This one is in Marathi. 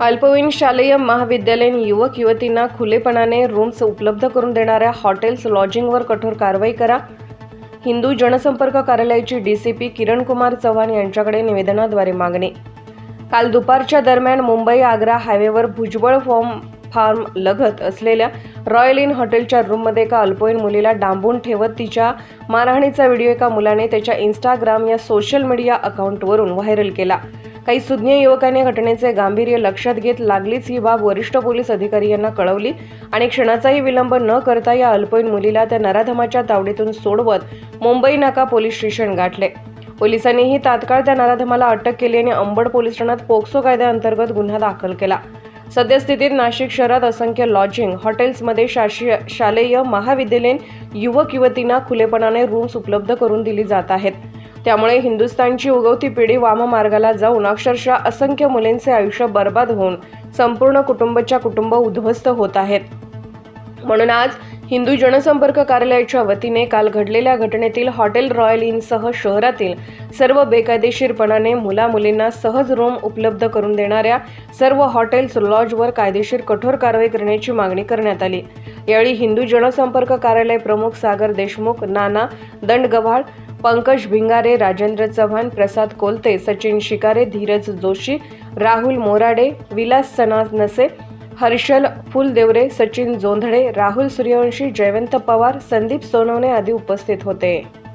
अल्पवयीन शालेय महाविद्यालयीन युवक युवतींना खुलेपणाने रूम्स उपलब्ध करून देणाऱ्या हॉटेल्स लॉजिंगवर कठोर कारवाई करा. हिंदू जनसंपर्क कार्यालयाची D C P Kiran Kumar Chavan यांच्याकडे निवेदनाद्वारे मागणी. काल दुपारच्या दरम्यान मुंबई आग्रा हायवेवर भुजबळ फॉर्म फार्म लगत असलेल्या रॉयल इन हॉटेलच्या रूममध्ये एका अल्पवयीन मुलीला डांबून ठेवत तिच्या मारहाणीचा व्हिडिओ एका मुलाने त्याच्या इंस्टाग्राम या सोशल मीडिया अकाउंटवरून व्हायरल केला. काही सुज्ञ युवकांनी घटनेचे गांभीर्य लक्षात घेत लागलीच ही बाब वरिष्ठ पोलीस अधिकारी यांना कळवली आणि क्षणाचाही विलंब न करता या अल्पवयीन मुलीला त्या नराधमाच्या तावडीतून सोडवत मुंबई नाका पोलीस स्टेशन गाठले. पोलिसांनीही तात्काळ त्या नराधमाला अटक केली आणि अंबड पोलीस ठाण्यात पोक्सो कायद्याअंतर्गत गुन्हा दाखल केला. सद्यस्थितीत नाशिक शहरात असंख्य लॉजिंग हॉटेल्समध्ये शाशीय शालेय महाविद्यालयीन युवक युवतींना खुलेपणाने रूम्स उपलब्ध करून दिली जात आहेत. त्यामुळे हिंदुस्थानची उगवती पिढी वाममार्गाला जाऊन अक्षरशः असंख्य मुलींचे आयुष्य बर्बाद होऊन संपूर्ण कुटुंबच्या कुटुंब उद्ध्वस्त होत आहेत. म्हणून आज हिंदू जनसंपर्क कार्यालयाच्या वतीने काल घडलेल्या घटनेतील हॉटेल रॉयल इनसह शहरातील सर्व बेकायदेशीरपणाने मुला मुलींना सहज रूम उपलब्ध करून देणाऱ्या सर्व हॉटेल्स लॉजवर कायदेशीर कठोर कारवाई करण्याची मागणी करण्यात आली. यावेळी हिंदू जनसंपर्क कार्यालय प्रमुख सागर देशमुख नाना दंडगव्हाळ पंकज भिंगारे राजेंद्र चव्हाण प्रसाद कोलते सचिन शिकारे धीरज जोशी राहुल मोराडे विलास सना नसे हर्षल फुलदेवरे सचिन जोंधळे राहुल सूर्यवंशी जयवंत पवार संदीप सोनवणे आदी उपस्थित होते.